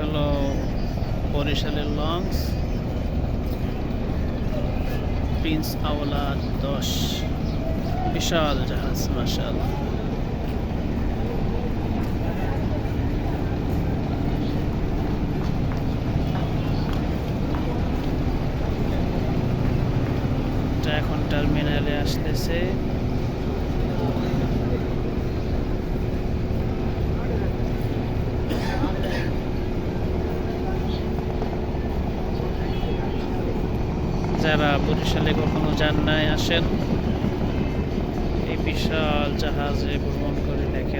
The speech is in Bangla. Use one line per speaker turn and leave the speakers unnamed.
হলো বরিশালের লঞ্চ। প্রিন্স আওলা দশ। বিশাল জাহাজ মার্শাল এখন টার্মিনালে আসতেছে। যারা বরিশালে কখনো যান নাই আসেন এই বিশাল জাহাজে ভ্রমণ করে দেখেন।